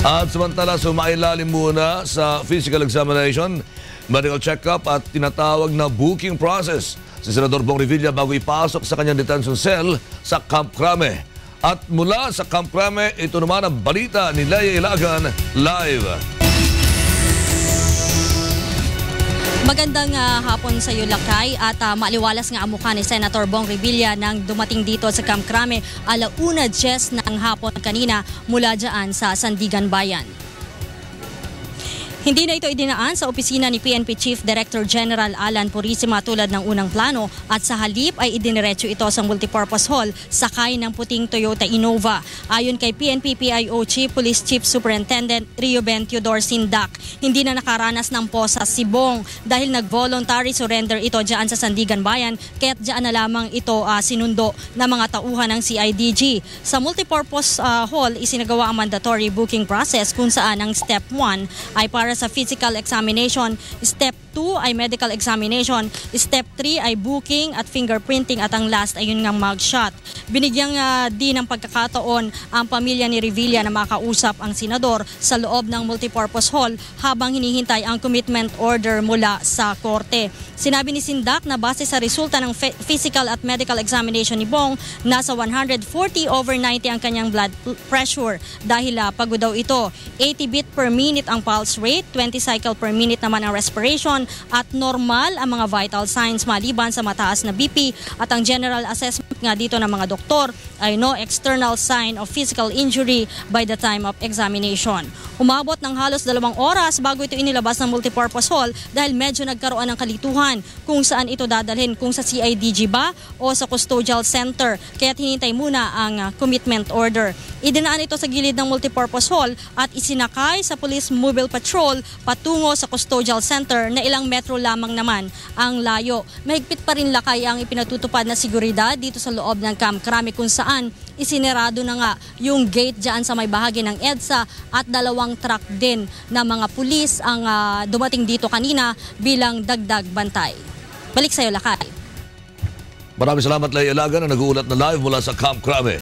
At samantala, sumailalim muna sa physical examination, medical check-up at tinatawag na booking process si Senador Bong Revilla bago ipasok sa kanyang detention cell sa Camp Crame. At mula sa Camp Crame, ito naman ang balita ni Leia Ilagan live. Magandang ah, hapon sa iyo, Lakay. At ah, maliwalas nga ang mukha ni Senator Bong Revilla nang dumating dito sa Camp Crame alauna 10 ng hapon kanina mula dyan sa Sandigan Bayan. Hindi na ito idinaan sa opisina ni PNP Chief Director General Alan Purisima tulad ng unang plano at sa halip ay idiniretso ito sa multipurpose hall sakay ng puting Toyota Innova. Ayon kay PNP PIO Chief Police Chief Superintendent Rio Ben Theodore Sindak, hindi na nakaranas ng posa si Bong dahil nag-voluntary surrender ito dyan sa Sandigan Bayan kaya't dyan na lamang ito ah, sinundo ng mga tauhan ng CIDG. Sa multipurpose ah, hall, isinagawa ang mandatory booking process kung saan ang step 1 ay para sa physical examination, step 2 ay medical examination, step 3 ay booking at fingerprinting at ang last ay yun nga mugshot. Binigyang ah, din ng pagkakataon ang pamilya ni Revilla na makausap ang senador sa loob ng multipurpose hall habang hinihintay ang commitment order mula sa korte. Sinabi ni Sindak na base sa resulta ng physical at medical examination ni Bong, nasa 140 over 90 ang kanyang blood pressure dahil ah, pagod daw ito. 80 beat per minute ang pulse rate, 20 cycle per minute naman ang respiration at normal ang mga vital signs maliban sa mataas na BP at ang general assessment nga dito ng mga doktor ay no external sign of physical injury by the time of examination. Umabot ng halos dalawang oras bago ito inilabas ng multipurpose hall dahil medyo nagkaroon ng kalituhan kung saan ito dadalhin, kung sa CIDG ba o sa custodial center. Kaya hinintay muna ang ah, commitment order. Idinaan ito sa gilid ng multipurpose hall at isinakay sa Police Mobile Patrol patungo sa custodial center na ilang metro lamang naman ang layo. Mahigpit pa rin lakay ang ipinatutupad na seguridad dito sa loob ng Camp Crame kung saan isinerado na nga yung gate dyan sa may bahagi ng EDSA at dalawang truck din na mga pulis ang ah, dumating dito kanina bilang dagdag bantay. Balik sa'yo, Lakay. Maraming salamat, Leia Ilagan, na nag-uulat na live mula sa Camp Crame.